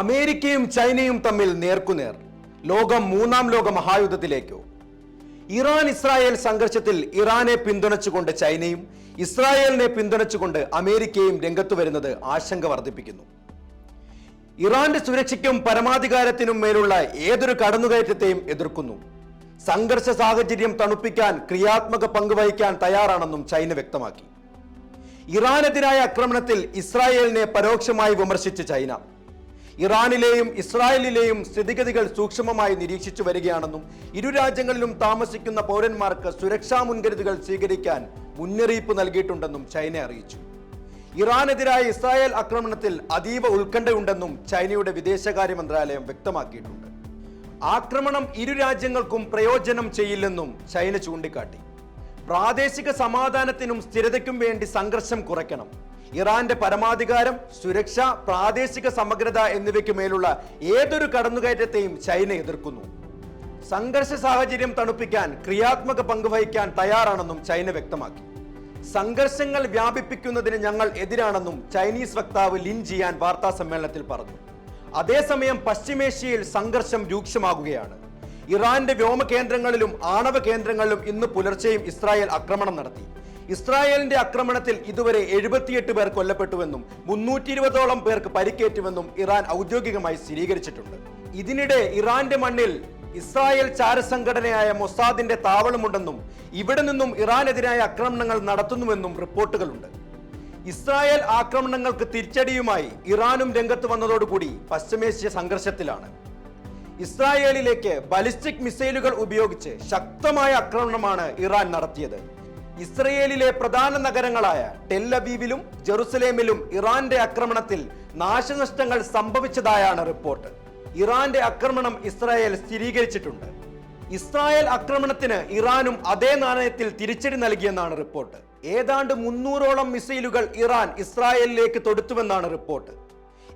അമേരിക്കയും ചൈനയും തമ്മിൽ നേർക്കുനേർ. ലോകം മൂന്നാം ലോക മഹായുദ്ധത്തിലേക്കോ. ഇറാൻ ഇസ്രായേൽ സംഘർഷത്തിൽ ഇറാനെ പിന്തുണച്ചുകൊണ്ട് ചൈനയും ഇസ്രായേലിനെ പിന്തുണച്ചുകൊണ്ട് അമേരിക്കയും രംഗത്തു വരുന്നത് ആശങ്ക വർദ്ധിപ്പിക്കുന്നു. ഇറാന്റെ സുരക്ഷയ്ക്കും പരമാധികാരത്തിനും മേലുള്ള ഏതൊരു കടന്നുകയറ്റത്തെയും എതിർക്കുന്നു. സംഘർഷ സാഹചര്യം തണുപ്പിക്കാൻ ക്രിയാത്മക പങ്കുവഹിക്കാൻ തയ്യാറാണെന്നും ചൈന വ്യക്തമാക്കി. ഇറാനെതിരായ ആക്രമണത്തിൽ ഇസ്രായേലിനെ പരോക്ഷമായി വിമർശിച്ച് ചൈന. ഇറാനിലെയും ഇസ്രായേലിലെയും സ്ഥിതിഗതികൾ സൂക്ഷ്മമായി നിരീക്ഷിച്ചു വരികയാണെന്നും ഇരു രാജ്യങ്ങളിലും താമസിക്കുന്ന പൗരന്മാർക്ക് സുരക്ഷാ മുൻകരുതുകൾ സ്വീകരിക്കാൻ മുന്നറിയിപ്പ് നൽകിയിട്ടുണ്ടെന്നും ചൈന അറിയിച്ചു. ഇറാനെതിരായ ഇസ്രായേൽ ആക്രമണത്തിൽ അതീവ ഉത്കണ്ഠയുണ്ടെന്നും ചൈനയുടെ വിദേശകാര്യ മന്ത്രാലയം വ്യക്തമാക്കിയിട്ടുണ്ട്. ആക്രമണം ഇരു രാജ്യങ്ങൾക്കും പ്രയോജനം ചെയ്യില്ലെന്നും ചൈന ചൂണ്ടിക്കാട്ടി. പ്രാദേശിക സമാധാനത്തിനും സ്ഥിരതയ്ക്കും വേണ്ടി സംഘർഷം കുറയ്ക്കണം. ഇറാന്റെ പരമാധികാരം സുരക്ഷ പ്രാദേശിക സമഗ്രത എന്നിവയ്ക്ക് മേലുള്ള ഏതൊരു കടന്നുകയറ്റത്തെയും ചൈന എതിർക്കുന്നു. സംഘർഷ സാഹചര്യം തണുപ്പിക്കാൻ ക്രിയാത്മക പങ്ക് വഹിക്കാൻ തയ്യാറാണെന്നും ചൈന വ്യക്തമാക്കി. സംഘർഷങ്ങൾ വ്യാപിപ്പിക്കുന്നതിന് ഞങ്ങൾ എതിരാണെന്നും ചൈനീസ് വക്താവ് ലിൻ ജിയാൻ വാർത്താ സമ്മേളനത്തിൽ പറഞ്ഞു. അതേസമയം പശ്ചിമേഷ്യയിൽ സംഘർഷം രൂക്ഷമാകുകയാണ്. ഇറാന്റെ വ്യോമ കേന്ദ്രങ്ങളിലും ആണവ കേന്ദ്രങ്ങളിലും ഇന്ന് പുലർച്ചെയും ഇസ്രായേൽ ആക്രമണം നടത്തി. ഇസ്രായേലിന്റെ ആക്രമണത്തിൽ ഇതുവരെ എഴുപത്തിയെട്ട് പേർ കൊല്ലപ്പെട്ടുവെന്നും മുന്നൂറ്റി ഇരുപതോളം പേർക്ക് പരിക്കേറ്റുവെന്നും ഇറാൻ ഔദ്യോഗികമായി സ്ഥിരീകരിച്ചിട്ടുണ്ട്. ഇതിനിടെ ഇറാന്റെ മണ്ണിൽ ഇസ്രായേൽ ചാരസംഘടനയായ മൊസാദിന്റെ താവളമുണ്ടെന്നും ഇവിടെ നിന്നും ഇറാനെതിരായ ആക്രമണങ്ങൾ നടത്തുന്നുവെന്നും റിപ്പോർട്ടുകളുണ്ട്. ഇസ്രായേൽ ആക്രമണങ്ങൾക്ക് തിരിച്ചടിയുമായി ഇറാനും രംഗത്ത് വന്നതോടുകൂടി പശ്ചിമേഷ്യ സംഘർഷത്തിലാണ്. ഇസ്രായേലിലേക്ക് ബലിസ്റ്റിക് മിസൈലുകൾ ഉപയോഗിച്ച് ശക്തമായ ആക്രമണമാണ് ഇറാൻ നടത്തിയത്. ഇസ്രയേലിലെ പ്രധാന നഗരങ്ങളായ ടെല്ലബീവിലും ജെറുസലേമിലും ഇറാന്റെ ആക്രമണത്തിൽ നാശനഷ്ടങ്ങൾ സംഭവിച്ചതായാണ് റിപ്പോർട്ട്. ഇറാന്റെ ആക്രമണം ഇസ്രായേൽ സ്ഥിരീകരിച്ചിട്ടുണ്ട്. ഇസ്രായേൽ ആക്രമണത്തിന് ഇറാനും അതേ നാണയത്തിൽ തിരിച്ചടി നൽകിയെന്നാണ് റിപ്പോർട്ട്. ഏതാണ്ട് മുന്നൂറോളം മിസൈലുകൾ ഇറാൻ ഇസ്രായേലിലേക്ക് തൊടുത്തുവെന്നാണ് റിപ്പോർട്ട്.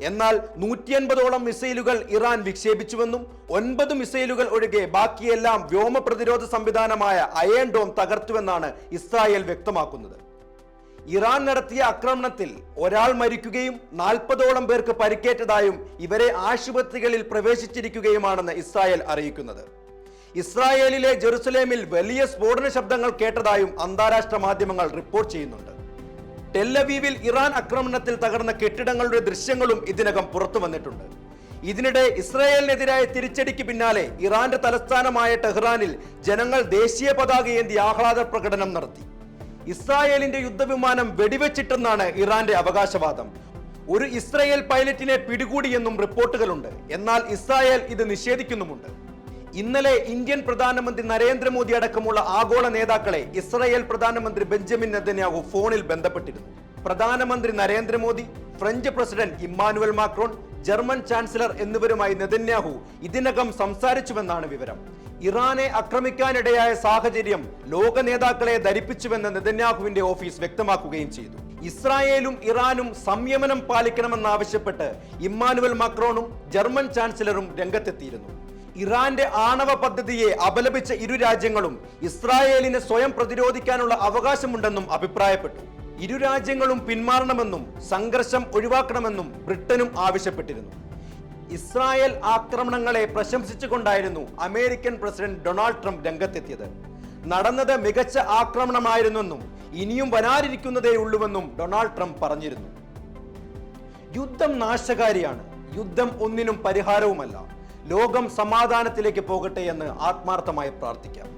എന്നാൽ നൂറ്റി അൻപതോളം മിസൈലുകൾ ഇറാൻ വിക്ഷേപിച്ചുവെന്നും ഒൻപത് മിസൈലുകൾ ഒഴികെ ബാക്കിയെല്ലാം വ്യോമ പ്രതിരോധ സംവിധാനമായ അയേൺ ഡോം തകർത്തുവെന്നാണ് ഇസ്രായേൽ വ്യക്തമാക്കുന്നത്. ഇറാൻ നടത്തിയ ആക്രമണത്തിൽ ഒരാൾ മരിക്കുകയും നാൽപ്പതോളം പേർക്ക് പരിക്കേറ്റതായും ഇവരെ ആശുപത്രികളിൽ പ്രവേശിച്ചിരിക്കുകയുമാണെന്ന് ഇസ്രായേൽ അറിയിക്കുന്നത്. ഇസ്രായേലിലെ ജെറുസലേമിൽ വലിയ സ്ഫോടന ശബ്ദങ്ങൾ കേട്ടതായും അന്താരാഷ്ട്ര മാധ്യമങ്ങൾ റിപ്പോർട്ട് ചെയ്യുന്നുണ്ട്. ടെല്ലവീവിൽ ഇറാൻ ആക്രമണത്തിൽ തകർന്ന കെട്ടിടങ്ങളുടെ ദൃശ്യങ്ങളും ഇതിനകം പുറത്തു വന്നിട്ടുണ്ട്. ഇതിനിടെ ഇസ്രായേലിനെതിരായ തിരിച്ചടിക്ക് പിന്നാലെ ഇറാന്റെ തലസ്ഥാനമായ ടെഹ്റാനിൽ ജനങ്ങൾ ദേശീയ പതാക ഏന്തി ആഹ്ലാദ പ്രകടനം നടത്തി. ഇസ്രായേലിന്റെ യുദ്ധവിമാനം വെടിവെച്ചിട്ടെന്നാണ് ഇറാന്റെ അവകാശവാദം. ഒരു ഇസ്രായേൽ പൈലറ്റിനെ പിടികൂടിയെന്നും റിപ്പോർട്ടുകളുണ്ട്. എന്നാൽ ഇസ്രായേൽ ഇത് നിഷേധിക്കുന്നുമുണ്ട്. ഇന്നലെ ഇന്ത്യൻ പ്രധാനമന്ത്രി നരേന്ദ്രമോദി അടക്കമുള്ള ആഗോള നേതാക്കളെ ഇസ്രായേൽ പ്രധാനമന്ത്രി ബെഞ്ചമിൻ നെതന്യാഹു ഫോണിൽ ബന്ധപ്പെട്ടിരുന്നു. പ്രധാനമന്ത്രി Narendra Modi French president Emmanuel Macron German chancellor എന്നിവരുമായി നെതന്യാഹു ഇതിനകം സംസാരിച്ചുവെന്നാണ് വിവരം. ഇറാനെ ആക്രമിക്കാനിടയായ സാഹചര്യം ലോക നേതാക്കളെ ധരിപ്പിച്ചുവെന്ന് നെതന്യാഹുവിന്റെ ഓഫീസ് വ്യക്തമാക്കുകയും ചെയ്തു. ഇസ്രായേലും ഇറാനും സംയമനം പാലിക്കണമെന്നാവശ്യപ്പെട്ട് ഇമ്മാനുവൽ മാക്രോണും ജർമ്മൻ ചാൻസലറും രംഗത്തെത്തിയിരുന്നു. ഇറാന്റെ ആണവ പദ്ധതിയെ അപലപിച്ച ഇരു രാജ്യങ്ങളും ഇസ്രായേലിന് സ്വയം പ്രതിരോധിക്കാനുള്ള അവകാശമുണ്ടെന്നും അഭിപ്രായപ്പെട്ടു. ഇരു രാജ്യങ്ങളും പിന്മാറണമെന്നും സംഘർഷം ഒഴിവാക്കണമെന്നും ബ്രിട്ടനും ആവശ്യപ്പെട്ടിരുന്നു. ഇസ്രായേൽ ആക്രമണങ്ങളെ പ്രശംസിച്ചുകൊണ്ടായിരുന്നു അമേരിക്കൻ പ്രസിഡന്റ് ഡൊണാൾഡ് ട്രംപ് രംഗത്തെത്തിയത്. നടന്നത് മികച്ച ആക്രമണമായിരുന്നെന്നും ഇനിയും വരാനിരിക്കുന്നതേ ഉള്ളുവെന്നും ഡൊണാൾഡ് ട്രംപ് പറഞ്ഞിരുന്നു. യുദ്ധം നാശകാരിയാണ്. യുദ്ധം ഒന്നിനും പരിഹാരവുമല്ല. ലോകം സമാധാനത്തിലേക്ക് പോകട്ടെ എന്ന് ആത്മാർത്ഥമായി പ്രാർത്ഥിക്കാം.